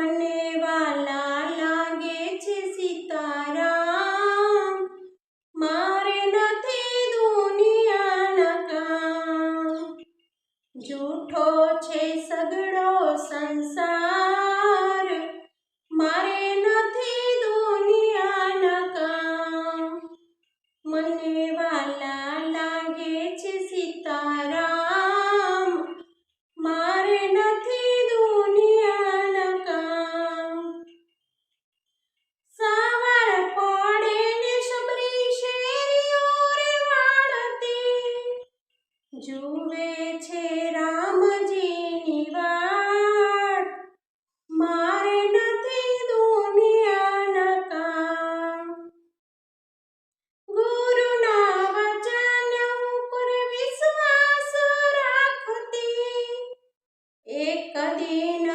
મને વાલા લાગે છે સીતારામ મારે નથી દુનિયાના કામ. જૂઠો છે સગડો સંસાર. જુએ છે રામજીની વાટ. મારે નથી દુનિયાના કામ. ગુરુના વચન ઉપર વિશ્વાસ રાખતી. એક દિન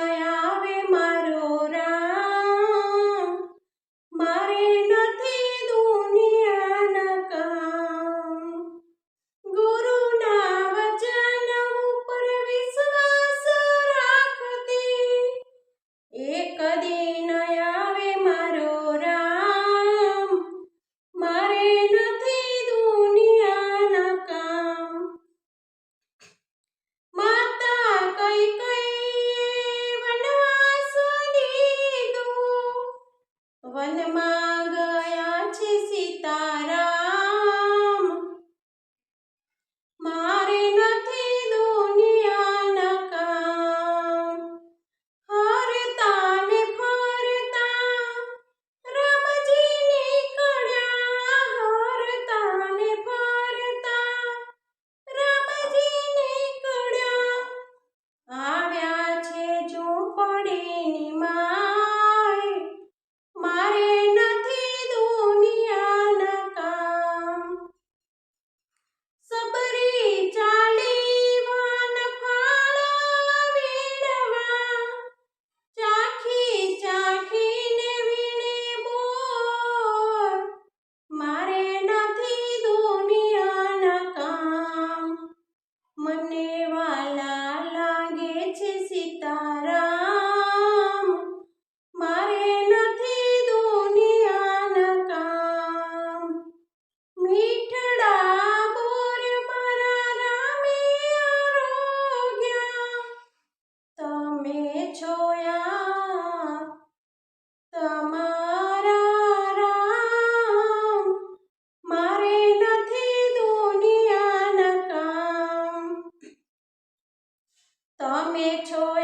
me he